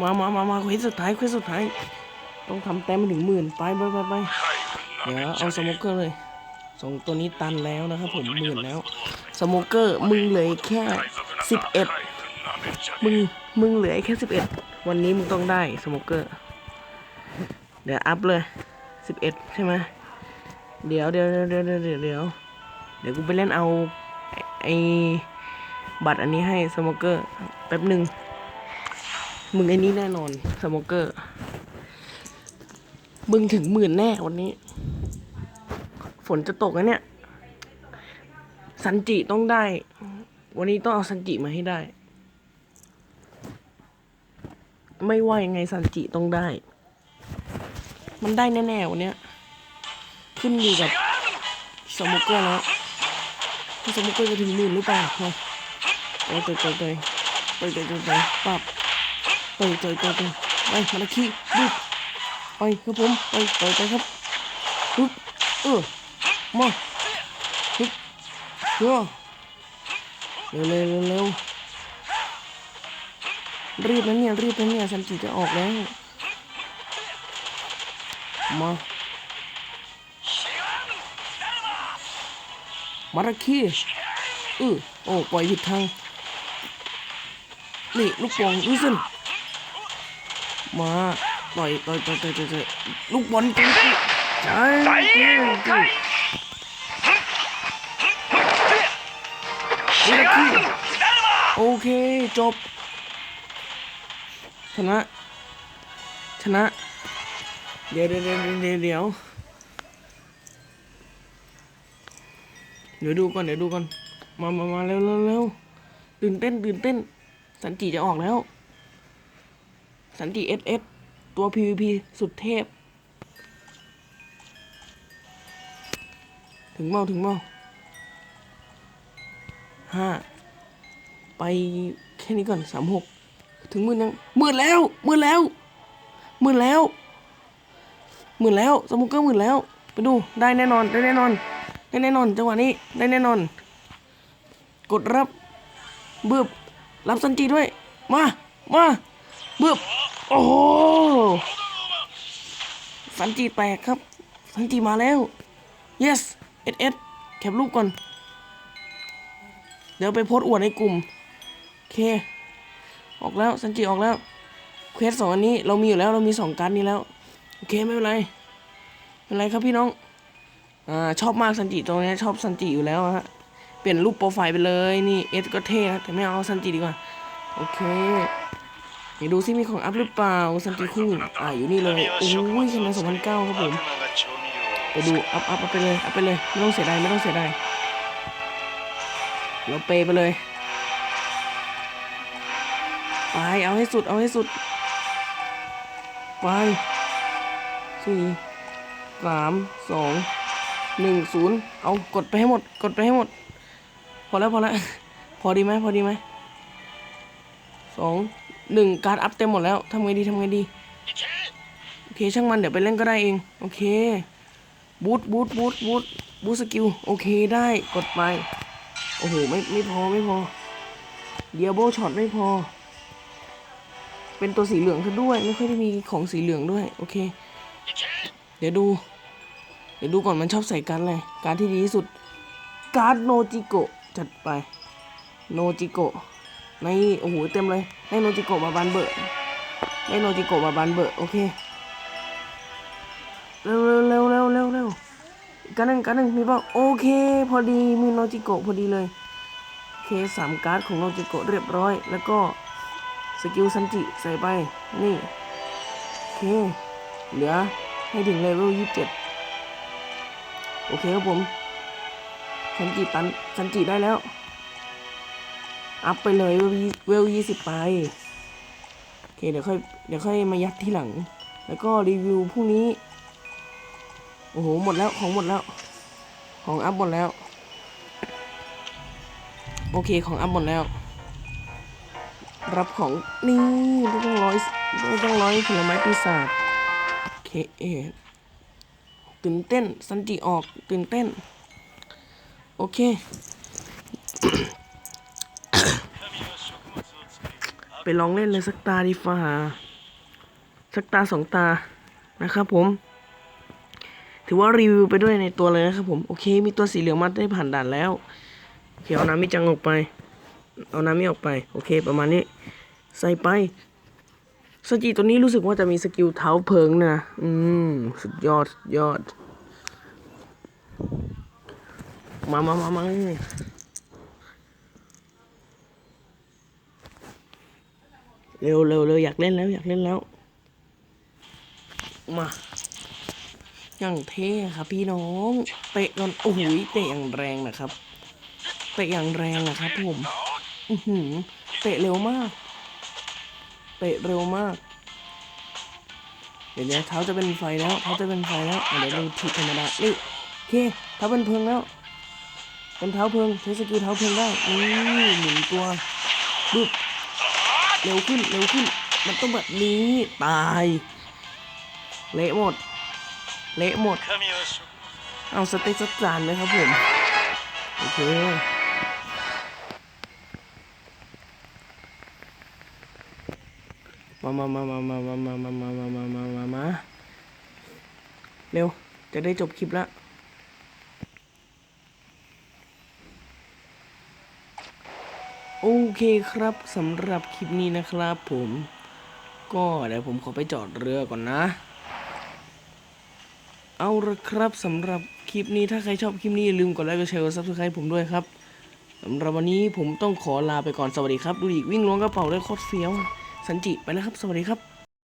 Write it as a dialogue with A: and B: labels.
A: มามามามาควสสุดท้ายควสสุดท้าย ต้องทำแต้มถึงหมื่นไปไปไปไปเดี๋ยวเอาสโมกเกอร์เลยส่งตัวนี้ตันแล้วนะครับผมหมื่นแล้วสโมกเกอร์มึงเหลือแค่สิบเอ็ดมึงมึงเหลือแค่สิบเอ็ดวันนี้มึงต้องได้สโมกเกอร์ เดี๋ยวอัพเลยสิบเอ็ดใช่ไหมเดี๋ยวเดี๋ยวเดี๋ยวเดี๋ยวเดี๋ยวเดี๋ยวเดี๋ยวกูไปเล่นเอาไอ้บัตรอันนี้ให้สโมกเกอร์แป๊บหนึ่ง มึงไอ้นี้แน่นอนสโมเกอร์ มึงถึงหมื่นแน่วันนี้ ฝนจะตกนะเนี่ย สันจิต้องได้ วันนี้ต้องเอาสันจิมาให้ได้ ไม่ว่ายังไงสันจิต้องได้ มันได้แน่ๆวันเนี้ย ขึ้นอยู่กับสมุกเกอร์แล้วถ้าสมุกเกอร์จะถึงหมื่นหรือเปล่าเนาะโอ้ยเตยเตยเตยเตยเตยเตยตยปับเตยเตยตยเตยไปมาละขี้ดูไปครับผมไปไปไปครับฮึบเออมาฮึบเร็วเร็วเร็วเร็วเร็วรีบนะเนี่ยรีบนะเนี่ยสันจิจะออกแล้วมามาราคีเออโอ้ปล่อยผิดทางนี่ลูกป่งดูสิ มาต่อยต่อยต่อยต่อยต่อยลูกบอลจริงจริงใช่จริงจริงมาราคีโอเคจบ ชนะ ชนะ เดี๋ยวเดี๋ยวเดี๋ยวเดี๋ยวเดี๋ยวเดี๋ยวดูก่อนเดี๋ยวดูก่อน มามามาเร็วเร็วเร็วตื่นเต้นตื่นเต้น สันจิจะออกแล้ว สันจิเอสเอสตัว PVP สุดเทพ ถึงเมาถึงเมาห้าไปแค่นี้ก่อนสามหกถึงหมื่นยังมื่นแล้วหมื่นแล้วหมื่นแล้วหมื่นแล้วสมุกเกอร์หมื่นแล้ว ไปดูได้แน่นอนได้แน่นอน ได้แน่นอนจังหวะนี้ได้แน่นอน กดรับบึบรับสันจีด้วย มา มาบึบ โอ้โหสันจีแตกครับ สันจีมาแล้ว yes s s แคปรูปก่อน เดี๋ยวไปโพสอวดในกลุ่มโอเค ออกแล้วสันจีออกแล้ว เควสสองอันนี้เรามีอยู่แล้วเรามีสองการดนี้แล้ว โอเคไม่เป็นไรไม่เป็นไรครับพี่น้องอ่าชอบมากซันจิตรงนี้ชอบซันจิอยู่แล้วฮะเปลี่ยนรูปโปรไฟล์ไปเลยนี่เอสก็เท่นะแต่ไม่เอาซันจิดีกว่า โอเค เดี๋ยวดูซิมีของอัพหรือเปล่าซันจิคู่อ่าอยู่นี่เลยโอ้ยชนะสองพันเก้าครับผมไปดูอัพอัพอัพไปเลยอัพไปเลยไม่ต้องเสียดายไม่ต้องเสียดายเราเปไปเลยไปเอาให้สุดเอาให้สุดไปสี่สามสองหนึ่งศูนย์เอากดไปให้หมด กดไปให้หมด พอแล้วพอแล้ว พอดีไหมพอดีไหม สองหนึ่งการอัพเต็มหมดแล้วทำไงดีทำไงดี โอเคช่างมันเดี๋ยวไปเล่นก็ได้เอง โอเค บูทบูทบูทบูทบูทสกิล โอเคได้กดไป โอ้โห ไม่ไม่พอไม่พอ เดียโบช็อตไม่พอ เป็นตัวสีเหลืองซะด้วย ไม่ค่อยได้มีของสีเหลืองด้วย โอเค เดี๋ยวดู เดี๋ยวดูก่อนมันชอบใส่การดอะไรการดที่ดีที่สุด การ์ดโนจิโกะจัดไป โนจิโกะ ในโอ้โหเต็มเลยได้โนจิโกะมาบานเบอร์ได้โนจิโกะมาบานเบอร์โอเคเร็วเร็วเร็วเร็วเร็วกการดหนึ่งการดหนึ่งมีเปล่าโอเค พอดีมีโนจิโกะพอดีเลยเคสามการ์ดของโนจิโกะเรียบร้อย แล้วก็สกิลซันจิใส่ไปนี่โอเค เหลือให้ถึงเลเวลยี่สิบเจ็ดโอเคครับผมซันจิตันซันจิได้แล้ว อัพไปเลยเวลยี่เวลยี่สิบไป โอเค เดี๋ยวค่อยเดี๋ยวค่อยมายัดที่หลัง แล้วก็รีวิวพรุ่งนี้ โอ้โห หมดแล้วของหมดแล้ว ของอัพหมดแล้ว โอเคของอัพหมดแล้ว รับของนี่ไม่ต้องร้อยไม่ต้องร้อยผลไม้ปีศาจโอเคเอตื่นเต้น สันจิออกตื่นเต้น โอเค ไปลองเล่นเลยสักตาดีฟ้าสักตาสองตานะครับผม ถือว่ารีวิวไปด้วยในตัวเลยนะครับผมโอเค มีตัวสีเหลืองมาได้ผ่านด่านแล้วโอเคเอาน้ำมิจังออกไป เอาน้ำมิออกไป โอเค ประมาณนี้ ใส่ไปสจิตัวนี้รู้สึกว่าจะมีสกิลเท้าเพิงนะ อืม สุดยอดสุดยอด มามามามา เร็วเร็วเร็วอยากเล่นแล้วอยากเล่นแล้ว มาอย่างเท่ครับพี่น้องเตะก่อนโอ้โหเตะอย่างแรงนะครับเตะอย่างแรงนะครับผมอือหือเตะเร็วมากเตะเร็วมาก เดี๋ยวนี้เท้าจะเป็นไฟแล้วเท้าจะเป็นไฟแล้วอะเดี๋ยวดูทีธรรมดานี่โอเคเท้าเป็นเพลิงแล้ว เป็นเท้าเพลิงใช้สกิลเท้าเพลิงได้นี่หมุนตัวบึบ เร็วขึ้นเร็วขึ้น มันต้องแบบนี้ตาย เละหมด เละหมด เอาสเต็กสักจานนะครับผม โอเคมามามามามามามามามามามามาเร็ว จะได้จบคลิปแล้ว เคครับสำหรับคลิปนี้นะครับผม ก็เดี๋ยวผมขอไปจอดเรือก่อนนะ เอาละครับสำหรับคลิปนี้ถ้าใครชอบคลิปนี้อย่าลืมกดไลค์กดแชร์กดซับสไครต์ผมด้วยครับสำหรับวันนี้ผมต้องขอลาไปก่อนสวัสดีครับ ดูอีกวิ่งล้วงกระเป๋าได้โคตรเฟี้ยว สันจิไปแล้วครับ สวัสดีครับ